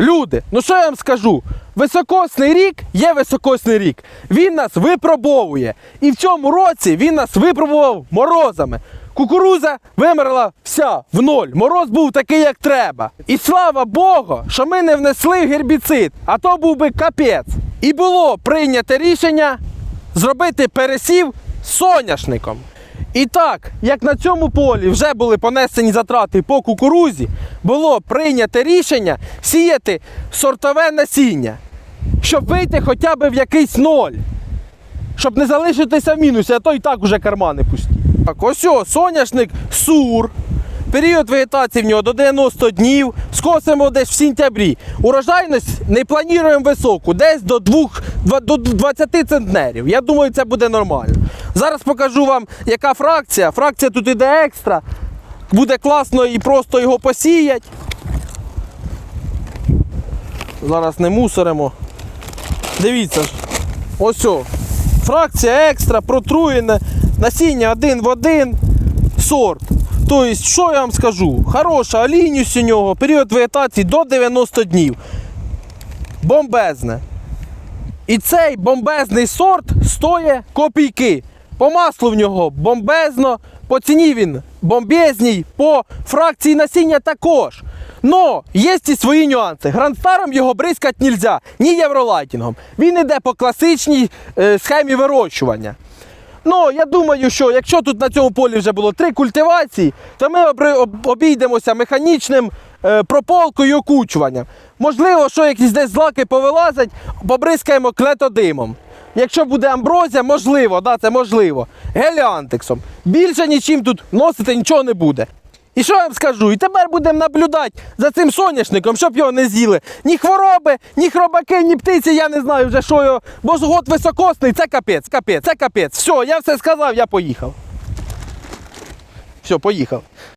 Люди, ну що я вам скажу? Високосний рік є високосний рік. Він нас випробовує. І в цьому році він нас випробував морозами. Кукуруза вимерла вся в ноль. Мороз був такий, як треба. І слава Богу, що ми не внесли гербіцид, а то був би капець. І було прийнято рішення зробити пересів соняшником. І так, як на цьому полі вже були понесені затрати по кукурузі, було прийнято рішення сіяти сортове насіння, щоб вийти хоча б в якийсь ноль, щоб не залишитися в мінусі, а то і так уже кармани пусті. Так, ось о, соняшник сур. Період вегетації в нього до 90 днів, скосимо десь в сентябрі. Урожайність не плануємо високу, десь до 2, до 20 центнерів. Я думаю, це буде нормально. Зараз покажу вам, яка фракція. Фракція тут іде екстра. Буде класно і просто його посіять. Зараз не мусоримо. Дивіться. Ось. Фракція екстра, протруєне, насіння один в один, сорт. Тобто, що я вам скажу? Хороша олійність у нього, період вегетації до 90 днів. Бомбезне. І цей бомбезний сорт стоїть копійки. По маслу в нього бомбезно, по ціні він бомбезній, по фракції насіння також. Но є і свої нюанси. Грандстаром його бризкати не можна, ні євролайтінгом. Він іде по класичній е, схемі вирощування. Ну, я думаю, що якщо тут на цьому полі вже було три культивації, то ми обійдемося механічним е, прополкою окучуванням. Можливо, що якісь десь злаки повилазять, побризкаємо клетодимом. Якщо буде амброзія, можливо, да, це можливо. Геліантексом. Більше нічим тут носити нічого не буде. І що я вам скажу? І тепер будемо наблюдати за цим соняшником, щоб його не з'їли. Ні хвороби, ні хробаки, ні птиці, я не знаю вже що його. Бо згод високосний, це капець, капець, це капець. Все, я все сказав, я поїхав. Все, поїхав.